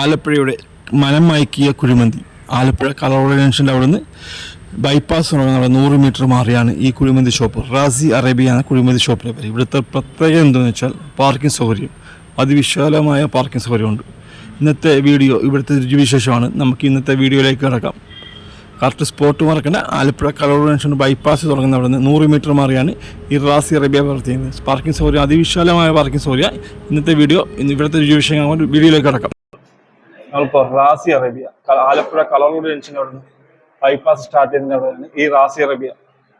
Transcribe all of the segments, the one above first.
ആലപ്പുഴയുടെ മനം മയക്കിയ കുഴിമന്തി. ആലപ്പുഴ കളറോള ജംഗ്ഷന്റെ അവിടെ നിന്ന് ബൈപ്പാസ് തുടങ്ങുന്ന നൂറ് മീറ്റർ മാറിയാണ് ഈ കുഴിമന്തി ഷോപ്പ് റാസി അറേബ്യ എന്ന കുഴിമന്തി ഷോപ്പിലെ പേര്. ഇവിടുത്തെ പ്രത്യേകത എന്താണെന്ന് വെച്ചാൽ പാർക്കിംഗ് സൗകര്യം. അതിവിശാലമായ പാർക്കിംഗ് സൗകര്യമുണ്ട്. ഇന്നത്തെ വീഡിയോ ഇവിടുത്തെ രുചിവിശേഷമാണ് നമുക്ക് ഇന്നത്തെ വീഡിയോയിലേക്ക് കിടക്കാം. കറക്റ്റ് സ്പോട്ട് മറക്കണ്ട. ആലപ്പുഴ കളർ ജംഗ്ഷൻ ബൈപ്പാസ് തുടങ്ങുന്ന അവിടെ നിന്ന് നൂറ് മീറ്റർ മാറിയാണ് ഈ റാസി അറേബ്യ പ്രവർത്തിക്കുന്നത്. പാർക്കിംഗ് സൗകര്യം അതിവിശാലമായ പാർക്കിംഗ് സൗകര്യം. ഇന്നത്തെ വീഡിയോ ഇന്ന് ഇവിടുത്തെ കൊണ്ട് വീഡിയോയിലേക്ക് കിടക്കാം. ഞങ്ങളിപ്പോൾ റാസി അറേബ്യ ആലപ്പുഴ കളറോഡ് ജംഗ്ഷൻ അവിടെ നിന്ന് ബൈപ്പാസ് സ്റ്റാർട്ട് അവിടെയാണ് ഈ റാസി അറേബ്യ.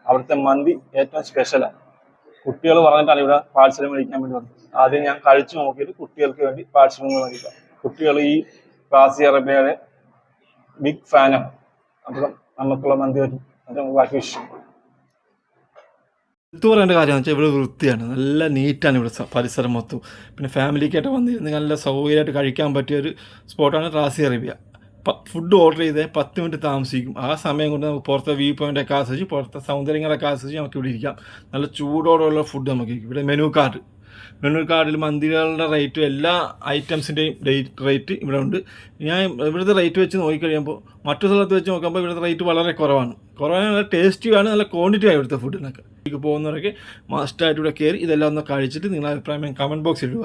അവിടുത്തെ മന്തി ഏറ്റവും സ്പെഷ്യലാണ് കുട്ടികൾ പറഞ്ഞിട്ടാണ് ഇവിടെ പാഴ്സൽ മേടിക്കാൻ വേണ്ടി വന്നത്. ആദ്യം ഞാൻ കഴിച്ചു നോക്കിയിട്ട് കുട്ടികൾക്ക് വേണ്ടി പാഴ്സൽ മേടിക്കാം കുട്ടികൾ ഈ റാസി അറേബ്യയുടെ ബിഗ് ഫാനാണ് അപ്പം നമുക്കുള്ള മന്തി വരും അത് നമുക്ക് ബാക്കി വിഷയം. എടുത്തു പറയേണ്ട കാര്യം വെച്ചാൽ ഇവിടെ വൃത്തിയാണ്. നല്ല നീറ്റാണ് ഇവിടെ പരിസരം മൊത്തം. പിന്നെ ഫാമിലിക്കായിട്ട് വന്നിരുന്ന് നല്ല സൗകര്യമായിട്ട് കഴിക്കാൻ പറ്റിയ ഒരു സ്പോട്ടാണ് റാസി അറേബ്യ. ഫുഡ് ഓർഡർ ചെയ്ത് പത്ത് മിനിറ്റ് താമസിക്കും. ആ സമയം കൊണ്ട് നമുക്ക് പുറത്തെ വ്യൂ പോയിന്റൊക്കെ ആസ്വദിച്ച് പുറത്തെ സൗന്ദര്യങ്ങളൊക്കെ ആസ്വദിച്ച് നമുക്ക് ഇവിടെ ഇരിക്കാം. നല്ല ചൂടോടെയുള്ള ഫുഡ് നമുക്ക്. ഇവിടെ മെനു കാർഡ് മെനു കാർഡിൽ മന്തികളുടെ റേറ്റും എല്ലാ ഐറ്റംസിന്റെയും റേറ്റ് ഇവിടെ ഉണ്ട്. ഞാൻ ഇവിടുത്തെ റേറ്റ് വെച്ച് നോക്കിക്കഴിയുമ്പോൾ മറ്റു സ്ഥലത്ത് വെച്ച് നോക്കുമ്പോൾ ഇവിടുത്തെ റേറ്റ് വളരെ കുറവാണ്. കുറവാണ് നല്ല ടേസ്റ്റിയാണ് നല്ല ക്വാണ്ടിറ്റി ആയി ഇവിടുത്തെ ഫുഡിനൊക്കെ ഇതിലേക്ക് പോകുന്നവരൊക്കെ മസ്റ്റായിട്ട് ഇവിടെ കയറി ഇതെല്ലാം ഒന്ന് കഴിച്ചിട്ട് നിങ്ങളുടെ അഭിപ്രായം കമന്റ് ബോക്സിൽ ഇടുക.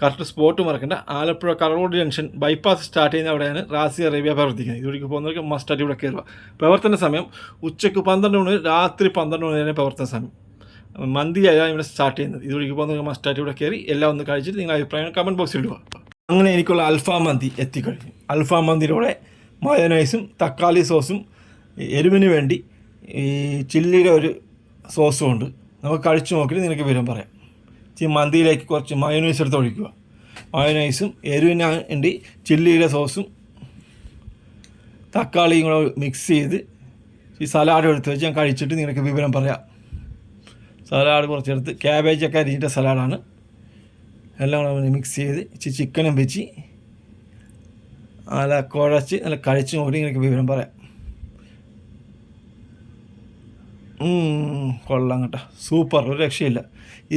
കറക്റ്റ് സ്പോട്ട് മറക്കണ്ട. Alappuzha Kalarcode junction bypass start ചെയ്യുന്ന അവിടെയാണ് റാസി അറേബ്യ പ്രവർത്തിക്കുന്നത്. ഇവിടേക്ക് പോകുന്നവർക്ക് മസ്റ്റായിട്ട് ഇവിടെ കയറുക പ്രവർത്തന സമയം ഉച്ചയ്ക്ക് പന്ത്രണ്ട് മണി രാത്രി പന്ത്രണ്ട് മണി വരെ പ്രവർത്തന സമയം. മന്തിയാണ് ഇവിടെ സ്റ്റാർട്ട് ചെയ്യുന്നത്. ഇതുവഴിക്ക് പോകുന്നവർക്ക് മസ്റ്റായിട്ട് ഇവിടെ കയറി എല്ലാം ഒന്ന് കഴിച്ചിട്ട് നിങ്ങളുടെ അഭിപ്രായം കമന്റ് ബോക്സിൽ ഇടുക. അങ്ങനെ എനിക്കുള്ള അൽഫാം മന്തി എത്തിക്കഴിഞ്ഞു. അൽഫാം മന്തിയുടെ മയോനൈസും തക്കാളി സോസും എരിവിന് വേണ്ടി ഈ ചില്ലിയുടെ ഒരു സോസും ഉണ്ട് നമുക്ക് കഴിച്ചു നോക്കിയിട്ട് നിനക്ക് വിവരം പറയാം. ഈ മന്തിയിലേക്ക് കുറച്ച് മയോനൈസ് എടുത്ത് ഒഴിക്കുക. മയോനൈസും എരിവിന് വേണ്ടി ചില്ലിയുടെ സോസും തക്കാളിയും കൂടെ മിക്സ് ചെയ്ത് ഈ സലാഡ് എടുത്ത് വെച്ച് ഞാൻ കഴിച്ചിട്ട് നിനക്ക് വിവരം പറയാം. സലാഡ് കുറച്ചെടുത്ത് ക്യാബേജൊക്കെ അരിഞ്ഞിട്ട സലാഡാണ്. എല്ലാം കൂടെ മിക്സ് ചെയ്ത് ചിക്കനും വെച്ച് നല്ല കുഴച്ച് നല്ല കഴിച്ചു നോക്കി നിനക്ക് വിവരം പറയാം. കൊള്ളാം കേട്ടോ. സൂപ്പർ ഒരു രക്ഷയില്ല.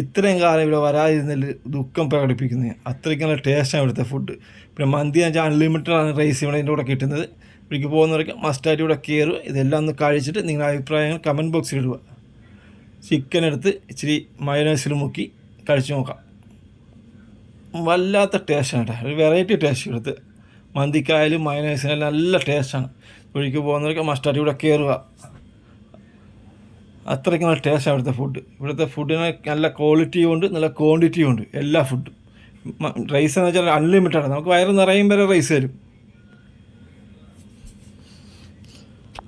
ഇത്രയും കാലം ഇവിടെ വരാതിരുന്നതിൽ ദുഃഖം പ്രകടിപ്പിക്കുന്നത് ഞാൻ. അത്രയ്ക്ക് നല്ല ടേസ്റ്റാണ് ഇവിടുത്തെ ഫുഡ് പിന്നെ മന്തി എന്ന് വെച്ചാൽ അൺലിമിറ്റഡ് ആണ് റൈസ് ഇവിടെ ഇതിന്റെ കൂടെ കിട്ടുന്നത്. ഇവിടേക്ക് പോകുന്നവർക്ക് മസ്റ്റായിട്ട് ഇവിടെ കയറുക ഇതെല്ലാം ഒന്ന് കഴിച്ചിട്ട് നിങ്ങളുടെ അഭിപ്രായങ്ങൾ കമന്റ് ബോക്സിൽ ഇടുക. ചിക്കൻ എടുത്ത് ഇച്ചിരി മയോനൈസിൽ മുക്കി കഴിച്ചു നോക്കാം. വല്ലാത്ത ടേസ്റ്റാണ് കേട്ടോ. ഒരു വെറൈറ്റി ടേസ്റ്റ് ഇവിടുത്തെ. മന്തിക്കായാലും മയനൈസിനെല്ലാം നല്ല ടേസ്റ്റാണ് ഇവിടേക്ക് പോകുന്നവർക്ക് മസ്റ്റായിട്ട് ഇവിടെ കയറുക അത്രയ്ക്ക് നല്ല ടേസ്റ്റ് അവിടുത്തെ ഫുഡ് ഇവിടുത്തെ ഫുഡിന് നല്ല ക്വാളിറ്റിയും ഉണ്ട് നല്ല ക്വാണ്ടിറ്റിയും ഉണ്ട്. എല്ലാ ഫുഡും റൈസ് എന്ന് വെച്ചാൽ അൺലിമിറ്റഡ് നമുക്ക് വയറ് നിറയും വരെ റൈസ് തരും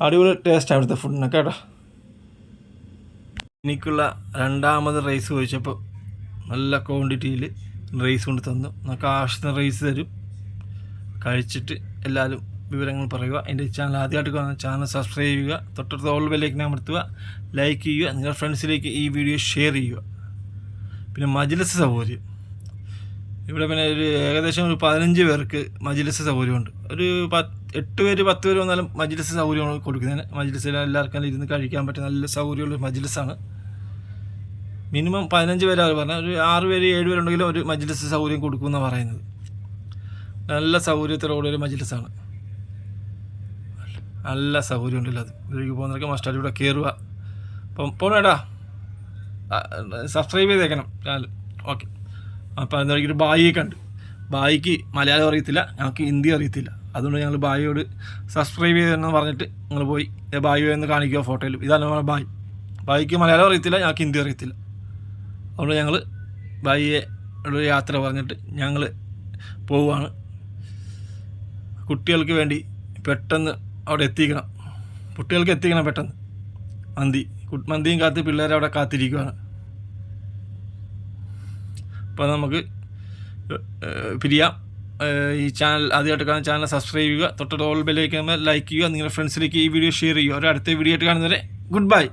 അടിപൊളി ടേസ്റ്റ് അവിടുത്തെ ഫുഡിനൊക്കെ കേട്ടോ. എനിക്കുള്ള രണ്ടാമത് റൈസ് ചോദിച്ചപ്പോൾ നല്ല ക്വാണ്ടിറ്റിയിൽ റൈസ് കൊണ്ട് തന്നു. നമുക്ക് ആവശ്യത്തിന് റൈസ് തരും. കഴിച്ചിട്ട് എല്ലാവരും വിവരങ്ങൾ പറയുക. എന്റെ ചാനൽ ആദ്യമായിട്ട് കാണുന്ന ചാനൽ സബ്സ്ക്രൈബ് ചെയ്യുക. തൊട്ടടുത്ത ഓൾ ബെല്ലേക്ക് അമർത്തുക. ലൈക്ക് ചെയ്യുക. നിങ്ങളുടെ ഫ്രണ്ട്സിലേക്ക് ഈ വീഡിയോ ഷെയർ ചെയ്യുക. പിന്നെ മജിലസ് സൗകര്യം. ഇവിടെ പിന്നെ ഒരു ഏകദേശം ഒരു പതിനഞ്ച് പേർക്ക് മജിലസ് സൗകര്യമുണ്ട്. ഒരു പത്ത് എട്ട് പേര് പത്ത് പേര് വന്നാലും മജിലസ് സൗകര്യമാണ് കൊടുക്കുന്നതിന്. മജിലസിൽ എല്ലാവർക്കും ഇരുന്ന് കഴിക്കാൻ പറ്റുന്ന നല്ല സൗകര്യമുള്ള മജിലസാണ്. മിനിമം പതിനഞ്ച് പേരാണ് പറഞ്ഞത്. ഒരു ആറ് പേര് ഏഴ് പേരുണ്ടെങ്കിലും ഒരു മജിലസ് സൗകര്യം കൊടുക്കുമെന്നാണ് പറയുന്നത്. നല്ല സൗകര്യത്തിലൂടെ ഒരു മജ്ലിസാണ്. നല്ല സൗകര്യം ഉണ്ടല്ലോ അത്. ഇതിലേക്ക് പോകുന്നവർക്ക് മസ്റ്റാർട്ട് ഇവിടെ കയറുക അപ്പം പോണേടാ സബ്സ്ക്രൈബ് ചെയ്തേക്കണം ചാനൽ ഓക്കെ അപ്പോൾ അതിനിടയ്ക്ക് ഒരു ബായിയെ കണ്ട് ബായിക്ക് മലയാളം അറിയത്തില്ല ഞങ്ങൾക്ക് ഹിന്ദി അറിയത്തില്ല. അതുകൊണ്ട് ഞങ്ങൾ ബായിയോട് സബ്സ്ക്രൈബ് ചെയ്തെന്ന് പറഞ്ഞിട്ട് നിങ്ങൾ പോയി ബായിയോ ബായി എന്ന് കാണിക്കുക ഫോട്ടോയിൽ. ഇതാണ് ബായ്. ബായിക്ക് മലയാളം അറിയത്തില്ല ഞങ്ങൾക്ക് ഹിന്ദി അറിയത്തില്ല. അതുകൊണ്ട് ഞങ്ങൾ ബായിയെ ഒരു യാത്ര പറഞ്ഞിട്ട് ഞങ്ങൾ പോവുകയാണ്. കുട്ടികൾക്ക് വേണ്ടി പെട്ടെന്ന് അവിടെ എത്തിക്കണം. കുട്ടികൾക്ക് എത്തിക്കണം പെട്ടെന്ന്. മന്തി. മന്തിയും കാത്ത് പിള്ളേർ അവിടെ കാത്തിരിക്കുകയാണ് അപ്പോൾ നമുക്ക് പിരിയാം. ഈ ചാനൽ ആദ്യമായിട്ട് കാണുന്ന ചാനൽ സബ്സ്ക്രൈബ് ചെയ്യുക. തൊട്ട് ഓൾ ബെല്ലേക്ക് ലൈക്ക് ചെയ്യുക. നിങ്ങളുടെ ഫ്രണ്ട്സിലേക്ക് ഈ വീഡിയോ ഷെയർ ചെയ്യുക. ഒരു അടുത്ത വീഡിയോ ആയിട്ട് കാണുന്നവരെ ഗുഡ് ബൈ